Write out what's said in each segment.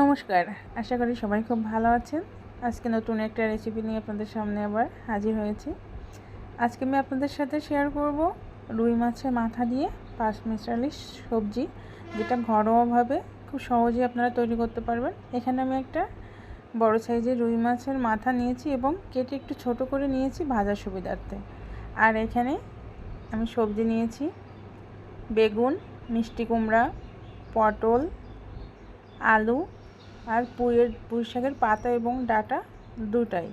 নমস্কার, আশা করি সবাই খুব ভালো আছেন। আজকে নতুন একটা রেসিপি নিয়ে আপনাদের সামনে আবার হাজির হয়েছি। আজকে আমি আপনাদের সাথে শেয়ার করব রুই মাছের মাথা দিয়ে পাঁচ মিশালি সবজি, যেটা ঘরোয়াভাবে খুব সহজে আপনারা তৈরি করতে পারবেন। এখানে আমি একটা বড় সাইজের রুই মাছের মাথা নিয়েছি এবং কেটে একটু ছোট করে নিয়েছি ভাজার সুবিধার্থে। আর এখানে আমি সবজি নিয়েছি, বেগুন, মিষ্টি কুমড়া, পটল, আলু আর পুঁইয়ের পুঁই শাকের পাতা এবং ডাটা দুটাই।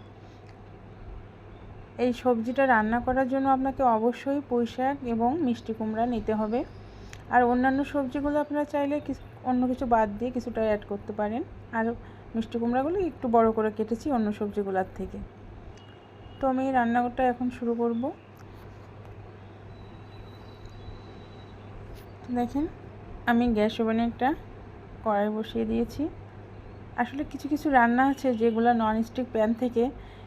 এই সবজিটা রান্না করার জন্য আপনাকে অবশ্যই পুঁই শাক এবং মিষ্টি কুমড়া নিতে হবে। আর অন্যান্য সবজিগুলো আপনারা চাইলে অন্য কিছু বাদ দিয়ে কিছুটা অ্যাড করতে পারেন। আর মিষ্টি কুমড়াগুলো একটু বড় করে কেটেছি অন্য সবজিগুলোর থেকে। তো আমি রান্নাটা এখন শুরু করব। দেখেন, আমি গ্যাস ওভেনে একটা কড়াই বসিয়ে দিয়েছি। আসলে কিছু কিছু রান্না আছে যেগুলো ননস্টিক প্যান থেকে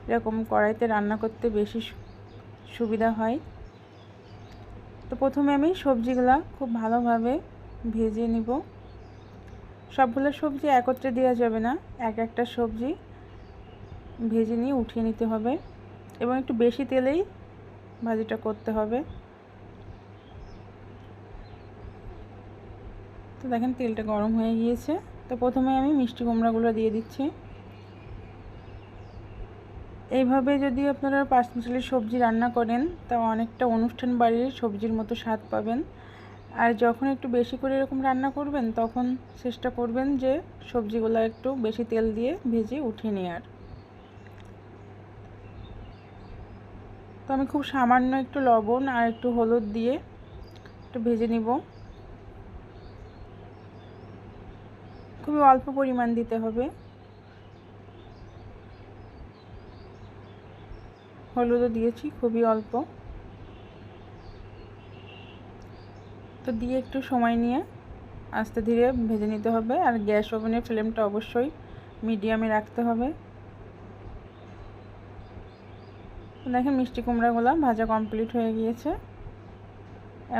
এরকম কড়াইতে রান্না করতে বেশি সুবিধা হয়। তো প্রথমে আমি সবজিগুলো খুব ভালোভাবে ভেজে নিব। সবগুলো সবজি একত্রে দেওয়া যাবে না, এক একটা সবজি ভেজে নিয়ে উঠিয়ে নিতে হবে এবং একটু বেশি তেলেই ভাজিটা করতে হবে। তো দেখেন তেলটা গরম হয়ে গিয়েছে। তো প্রথমে আমি মিষ্টি কুমড়াগুলো দিয়ে দিচ্ছি। এইভাবে যদি আপনারা পাঁচমিশালি সবজি রান্না করেন, তা অনেকটা অনুষ্ঠান বাড়ির সবজির মতো স্বাদ পাবেন। আর যখন একটু বেশি করে এরকম রান্না করবেন, তখন চেষ্টা করবেন যে সবজিগুলো একটু বেশি তেল দিয়ে ভেজে উঠিয়ে নেওয়ার তো আমি খুব সামান্য একটু লবণ আর একটু হলুদ দিয়ে একটু ভেজে নিব। খুবই অল্প পরিমাণ দিতে হবে। হলুদও দিয়েছি, খুবই অল্প। তো দিয়ে একটু সময় নিয়ে আস্তে ধীরে ভেজে নিতে হবে আর গ্যাস ওভেনের ফ্লেমটা অবশ্যই মিডিয়ামে রাখতে হবে। দেখেন মিষ্টি কুমড়াগুলো ভাজা কমপ্লিট হয়ে গিয়েছে।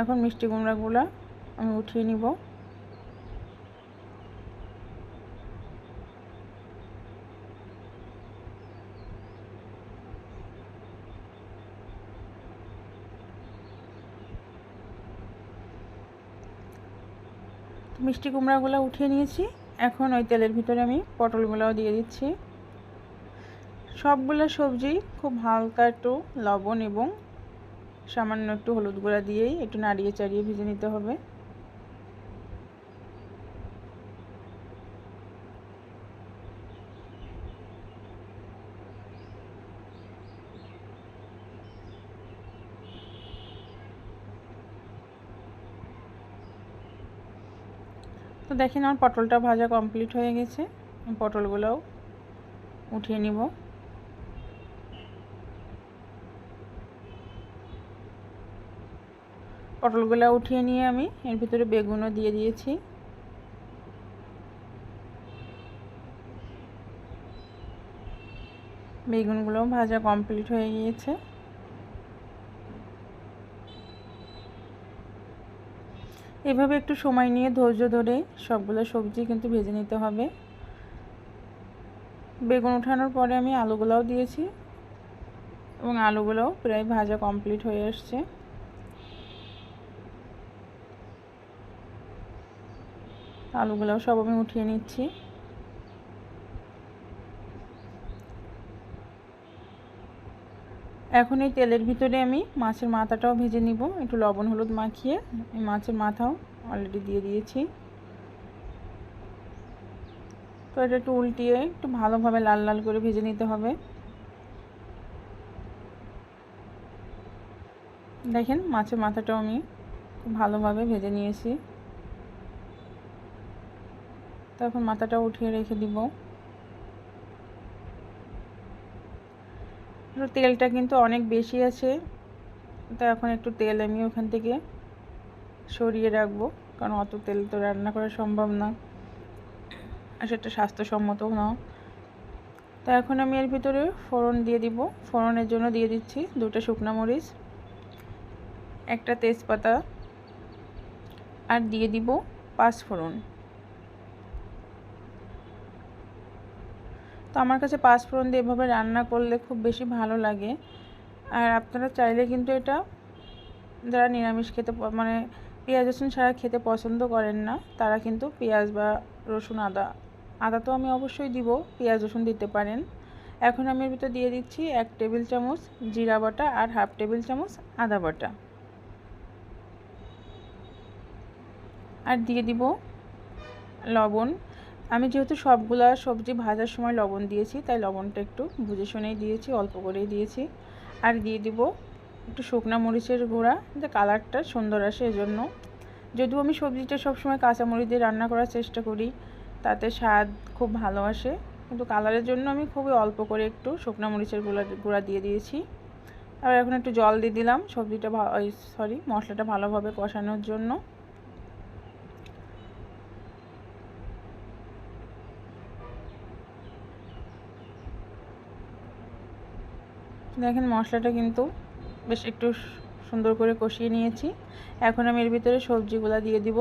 এখন মিষ্টি কুমড়াগুলো আমি উঠিয়ে নিব। মিষ্টি কুমড়াগুলো উঠিয়ে নিয়েছি। এখন ওই তেলের ভিতরে আমি পটলগুলোও দিয়ে দিচ্ছি। সবগুলো সবজি খুব হালকা একটু লবণ এবং সামান্য একটু হলুদ গুঁড়া দিয়েই একটু নাড়িয়ে চাড়িয়ে ভেজে নিতে হবে। দেখেন আমার পটলটা ভাজা কমপ্লিট হয়ে গেছে। পটলগুলোও উঠিয়ে নিব। পটলগুলো উঠিয়ে নিয়ে আমি এর ভিতরে বেগুনও দিয়ে দিয়েছি। বেগুনগুলো ভাজা কমপ্লিট হয়ে গিয়েছে। এভাবে একটু সময় নিয়ে ধৈর্য ধরে সবগুলো সবজি কিন্তু ভেজে নিতে হবে। বেগুন ওঠানোর পরে আমি আলুগুলাও দিয়েছি এবং আলুগুলোও প্রায় ভাজা কমপ্লিট হয়ে আসছে। আলুগুলোও সব আমি উঠিয়ে নিচ্ছি। এখন এই তেলের ভিতরে আমি মাছের মাথাটাও ভেজে নিব। একটু লবণ, হলুদ মাখিয়ে এই মাছের মাথাও অলরেডি দিয়ে দিয়েছি। তো এটা একটু উল্টিয়ে একটু ভালোভাবে লাল লাল করে ভেজে নিতে হবে। দেখেন মাছের মাথাটাও আমি ভালোভাবে ভেজে নিয়েছি। তখন মাথাটা উঠিয়ে রেখে দিব। তেলটা কিন্তু অনেক বেশি আছে। তো এখন একটু তেল আমি ওখান থেকে সরিয়ে রাখব, কারণ অত তেল তো রান্না করা সম্ভব না। আর সেটা স্বাস্থ্যসম্মতও না তো এখন আমি এর ভিতরে ফোড়ন দিয়ে দিব। ফোড়নের জন্য দিয়ে দিচ্ছি দুটো শুকনো মরিচ, একটা তেজপাতা, আর দিয়ে দিব পাঁচ ফোড়ন। তো আমার কাছে পাঁচফোড়ন দিয়ে এভাবে রান্না করলে খুব বেশি ভালো লাগে। আর আপনারা চাইলে কিন্তু এটা যারা নিরামিষ খেতে মানে পেঁয়াজ, রসুন ছাড়া খেতে পছন্দ করেন না, তারা কিন্তু পেঁয়াজ বা রসুন আদা আদা তো আমি অবশ্যই দিব, পেঁয়াজ, রসুন দিতে পারেন। এখন আমি এর ভিতর দিয়ে দিচ্ছি এক টেবিল চামচ জিরা বাটা আর হাফ টেবিল চামচ আদা বাটা। আর দিয়ে দিব লবণ। আমি যেহেতু সবগুলা সবজি ভাজার সময় লবণ দিয়েছি, তাই লবণটা একটু বুঝে শুনেই দিয়েছি, অল্প করেই দিয়েছি। আর দিয়ে দিব একটু শুকনা মরিচের গুঁড়া যে কালারটা সুন্দর আসে এজন্য। যদিও আমি সবজিটা সবসময় কাঁচামরিচ দিয়ে রান্না করার চেষ্টা করি, তাতে স্বাদ খুব ভালো আসে। কিন্তু কালারের জন্য আমি খুবই অল্প করে একটু শুকনা মরিচের গুঁড়া গুঁড়া দিয়ে দিয়েছি। আর এখন একটু জল দিয়ে দিলাম সবজিটা সরি মশলাটা ভালোভাবে কষানোর জন্য। দেখেন মশলাটা কিন্তু বেশ একটু সুন্দর করে কষিয়ে নিয়েছি। এখন আমি এর ভিতরে সবজিগুলো দিয়ে দিব।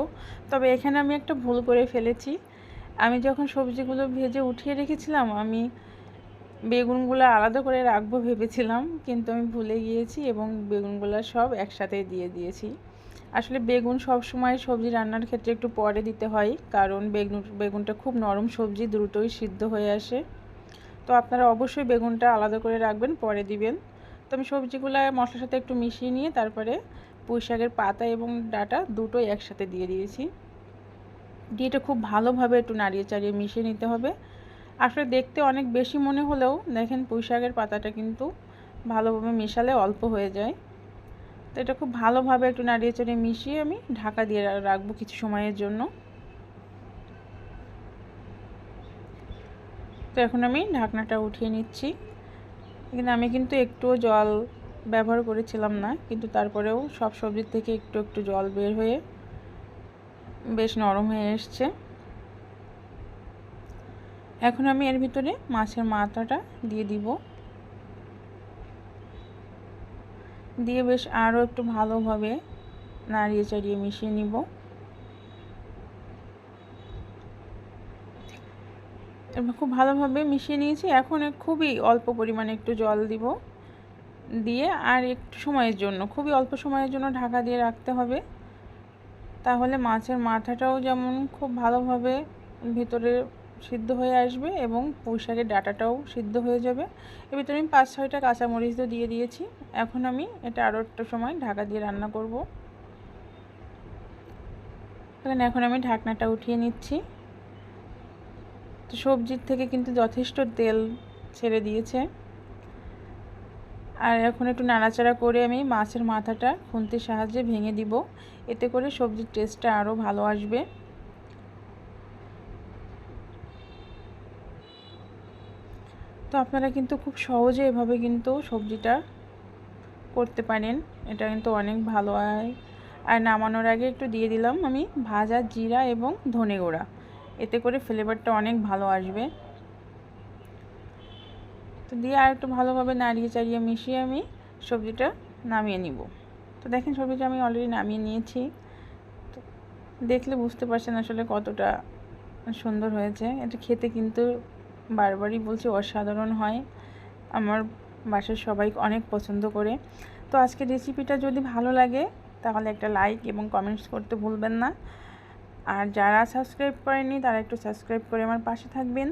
তবে এখানে আমি একটা ভুল করে ফেলেছি। আমি যখন সবজিগুলো ভেজে উঠিয়ে রেখেছিলাম, আমি বেগুনগুলো আলাদা করে রাখব ভেবেছিলাম, কিন্তু আমি ভুলে গিয়েছি এবং বেগুনগুলো সব একসাথে দিয়ে দিয়েছি। আসলে বেগুন সব সময় সবজি রান্নার ক্ষেত্রে একটু পরে দিতে হয়, কারণ বেগুন, বেগুনটা খুব নরম সবজি, দ্রুতই সিদ্ধ হয়ে আসে। তো আপনারা অবশ্যই বেগুনটা আলাদা করে রাখবেন, পরে দিবেন। তো আমি সবজিগুলো মশলার সাথে একটু মিশিয়ে নিয়ে তারপরে পুঁই শাকের পাতা এবং ডাটা দুটোই একসাথে দিয়ে দিয়েছি। দিয়ে এটা খুব ভালোভাবে একটু নাড়িয়ে চাড়িয়ে মিশিয়ে নিতে হবে। আসলে দেখতে অনেক বেশি মনে হলেও দেখেন পুঁই শাকের পাতাটা কিন্তু ভালোভাবে মেশালে অল্প হয়ে যায়। তো এটা খুব ভালোভাবে একটু নাড়িয়ে চাড়িয়ে মিশিয়ে আমি ঢাকা দিয়ে রাখব কিছু সময়ের জন্য। তো এখন আমি ঢাকনাটা উঠিয়ে নিচ্ছি। কিন্তু আমি কিন্তু একটুও জল ব্যবহার করেছিলাম না, কিন্তু তারপরেও সব সবজির থেকে একটু একটু জল বের হয়ে বেশ নরম হয়ে এসছে। এখন আমি এর ভিতরে মাছের মাথাটা দিয়ে দিব। দিয়ে বেশ আরও একটু ভালোভাবে নাড়িয়ে চাড়িয়ে মিশিয়ে নিব। খুব ভালোভাবে মিশিয়ে নিয়েছি। এখন খুবই অল্প পরিমাণে একটু জল দিব দিয়ে, আর একটু সময়ের জন্য, খুবই অল্প সময়ের জন্য ঢাকা দিয়ে রাখতে হবে। তাহলে মাছের মাথাটাও যেমন খুব ভালোভাবে ভিতরে সিদ্ধ হয়ে আসবে এবং পুঁইশাকের ডাটাটাও সিদ্ধ হয়ে যাবে। এর ভিতরে আমি পাঁচ ছয়টা কাঁচামরিচ তো দিয়ে দিয়েছি। এখন আমি এটা আরও একটা সময় ঢাকা দিয়ে রান্না করব। এখানে এখন আমি ঢাকনাটা উঠিয়ে নিচ্ছি। তো সবজির থেকে কিন্তু যথেষ্ট তেল ছেড়ে দিয়েছে। আর এখন একটু নাড়াচাড়া করে আমি মাছের মাথাটা খুন্তির সাহায্যে ভেঙে দিব। এতে করে সবজির টেস্টটা আরও ভালো আসবে। তো আপনারা কিন্তু খুব সহজে এভাবে কিন্তু সবজিটা করতে পারেন। এটা কিন্তু অনেক ভালো হয়। আর নামানোর আগে একটু দিয়ে দিলাম আমি ভাজা জিরা এবং ধনে গুঁড়া। এতে করে ফ্লেভারটা অনেক ভালো আসবে। তো দিয়ে আর একটু ভালোভাবে নাড়িয়ে চাড়িয়ে মিশিয়ে আমি সবজিটা নামিয়ে নিব। তো দেখেন সবজিটা আমি অলরেডি নামিয়ে নিয়েছি। তো দেখলে বুঝতে পারছেন আসলে কতটা সুন্দর হয়েছে। এটা খেতে কিন্তু বারবারই বলছি অসাধারণ হয়। আমার বাসার সবাই অনেক পছন্দ করে। তো আজকে রেসিপিটা যদি ভালো লাগে, তাহলে একটা লাইক এবং কমেন্টস করতে ভুলবেন না। আর যারা সাবস্ক্রাইব করেনি তারা একটু সাবস্ক্রাইব করে আমার পাশে থাকবেন।